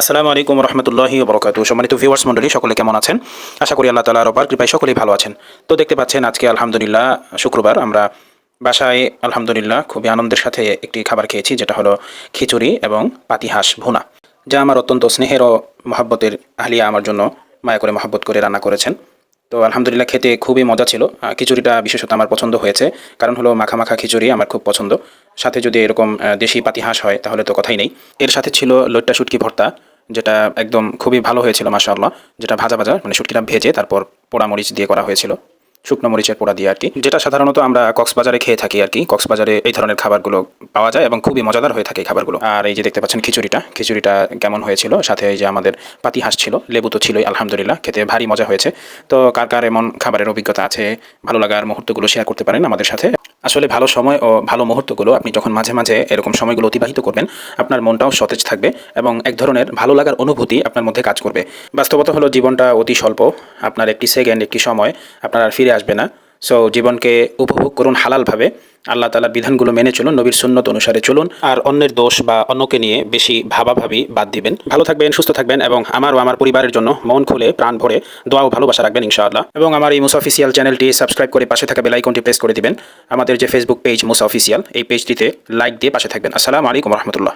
আসসালামু আলাইকুম রহমতুল্লাহি বরকাতু সম্মানিত ভিউয়ার্স মন্ডলী সকলে কেমন আছেন? আশা করি আল্লাহ তালার অপার কৃপায় সকলেই ভালো আছেন। তো দেখতে পাচ্ছেন আজকে আলহামদুলিল্লাহ শুক্রবার, আমরা বাসায় আলহামদুলিল্লাহ খুবই আনন্দের সাথে একটি খাবার খেয়েছি, যেটা হলো খিচুড়ি এবং পাতিহাঁস ভুনা, যা আমার অত্যন্ত স্নেহের ও মহাব্বতের আহলিয়া আমার জন্য মায়া করে মহাব্বত করে রান্না করেছেন। তো আলহামদুলিল্লাহ খেতে খুবই মজা ছিল। খিচুড়িটা বিশেষত আমার পছন্দ হয়েছে। কারণ হলো মাখা মাখা খিচুড়ি আমার খুব পছন্দ। সাথে যদি এরকম দেশি পাতিহাঁস হয়, তাহলে তো কথাই নেই। এর সাথে ছিল লইট্টা শুটকি ভর্তা। যেটা একদম খুবই ভালো হয়েছিল, মাশাআল্লাহ। যেটা ভাজা ভাজা মানে শুটকিটা ভেজে তারপর পোড়া মরিচ দিয়ে করা হয়েছিল। শুকনো মরিচের পোড়া দিয়ে আর কি যেটা সাধারণত আমরা কক্সবাজারে খেয়ে থাকি আর কি কক্সবাজারে এই ধরনের খাবারগুলো পাওয়া যায় এবং খুবই মজাদার হয়ে থাকে খাবারগুলো। আর এই যে দেখতে পাচ্ছেন খিচুড়িটা খিচুড়িটা কেমন হয়েছিল, সাথে এই যে আমাদের পাতি হাঁস ছিল, লেবু তো ছিলই, আলহামদুলিল্লাহ, খেতে ভারী মজা হয়েছে। তো কার কার এমন খাবারের অভিজ্ঞতা আছে, ভালো লাগার মুহূর্তগুলো শেয়ার করতে পারেন আমাদের সাথে। আসলে ভালো সময় ও ভালো মুহূর্তগুলো আপনি যখন মাঝে মাঝে এরকম সময়গুলো অতিবাহিত করবেন, আপনার মনটাও সতেজ থাকবে এবং এক ধরনের ভালো লাগার অনুভূতি আপনার মধ্যে কাজ করবে। বাস্তবতা হলো জীবনটা অতি স্বল্প, আপনার একটি সেকেন্ড, একটি সময়, আপনার আর ফিরে আসবে না। সো জীবনকে উপভোগ করুন হালালভাবে। আল্লাহ তালার বিধানগুলো মেনে চলুন, নবীর সুন্নত অনুসারে চলুন। আর অন্যের দোষ বা অন্যকে নিয়ে বেশি ভাবাভাবি বাদ দিবেন। ভালো থাকবেন, সুস্থ থাকবেন এবং আমার ও আমার পরিবারের জন্য মন খুলে প্রাণ ভরে দোয়া ও ভালোবাসা রাখবেন ইনশাআল্লাহ। এবং আমার এই মুসা অফিসিয়াল চ্যানেলটি সাবস্ক্রাইব করে পাশে থাকা বেলাইকনটি প্রেস করে দিবেন। আমাদের যে ফেসবুক পেজ মুসা অফিসিয়াল, এই পেজটিতে লাইক দিয়ে পাশে থাকবেন। আসসালামু আলাইকুম রহমতুল্লাহ।